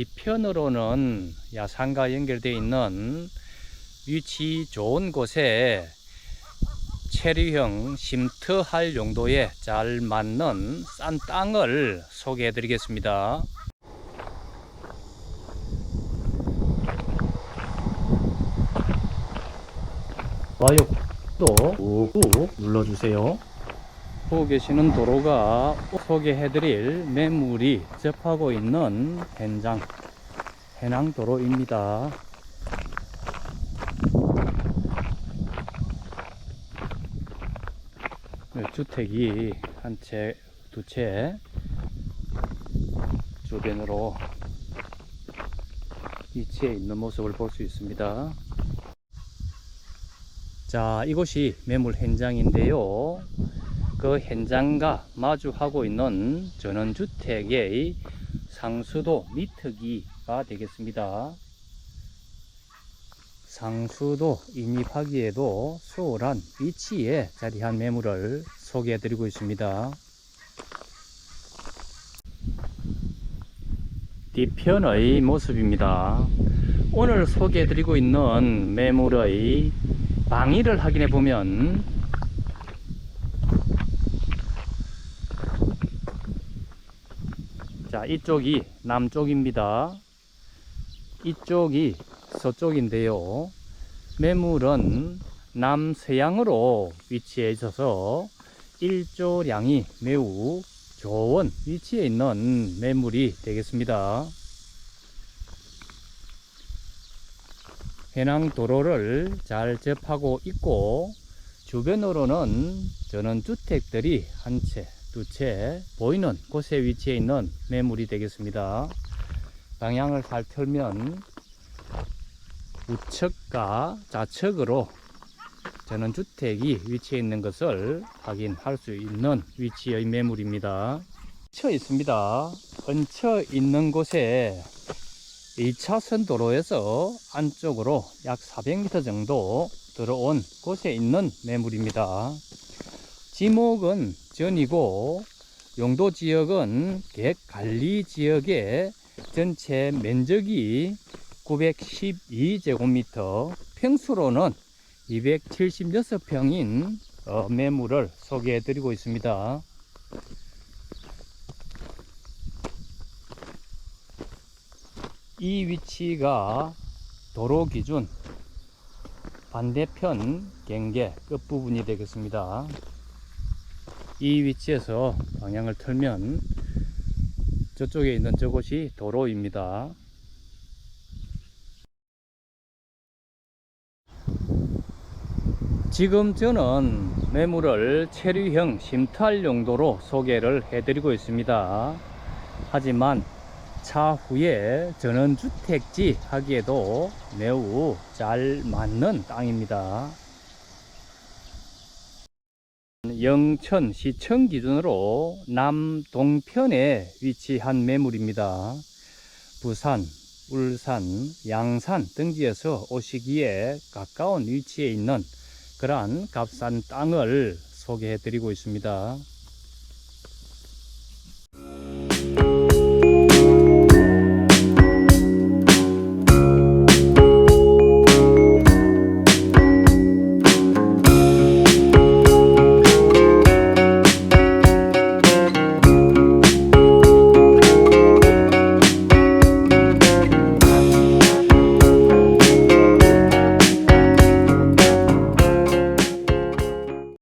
뒤편으로는 야산과 연결되어 있는 위치 좋은 곳에 체류형 쉼터할 용도에 잘 맞는 싼 땅을 소개해 드리겠습니다. 좋아요 또 꾹꾹 눌러주세요. 보고 계시는 도로가 소개해드릴 매물이 접하고 있는 현장 해낭도로입니다. 네, 주택이 한 채, 두 채 주변으로 위치해 있는 모습을 볼 수 있습니다. 자, 이곳이 매물 현장인데요. 그 현장과 마주하고 있는 전원주택의 상수도 미터기가 되겠습니다. 상수도 인입하기에도 수월한 위치에 자리한 매물을 소개해 드리고 있습니다. 뒤편의 모습입니다. 오늘 소개해 드리고 있는 매물의 방위를 확인해 보면 자 이쪽이 남쪽입니다. 이쪽이 서쪽인데요. 매물은 남서양으로 위치해 있어서 일조량이 매우 좋은 위치에 있는 매물이 되겠습니다. 해낭 도로를 잘 접하고 있고 주변으로는 저는 주택들이 한 채, 두채 보이는 곳에 위치해 있는 매물이 되겠습니다. 방향을 잘 틀면 우측과 좌측으로 저는 주택이 위치해 있는 것을 확인할 수 있는 위치의 매물입니다. 얹혀 있습니다. 얹혀 있는 곳에 2차선 도로에서 안쪽으로 약 400m 정도 들어온 곳에 있는 매물입니다. 지목은 전이고 용도 지역은 객관리 지역의 전체 면적이 912제곱미터, 평수로는 276평인 어, 매물을 소개해 드리고 있습니다. 이 위치가 도로 기준 반대편 경계 끝부분이 되겠습니다. 이 위치에서 방향을 틀면 저쪽에 있는 저곳이 도로입니다. 지금 저는 매물을 체류형 심탈 용도로 소개를 해드리고 있습니다. 하지만 차후에 전원주택지 하기에도 매우 잘 맞는 땅입니다. 영천 시청 기준으로 남동편에 위치한 매물입니다. 부산, 울산, 양산 등지에서 오시기에 가까운 위치에 있는 그러한 값싼 땅을 소개해 드리고 있습니다.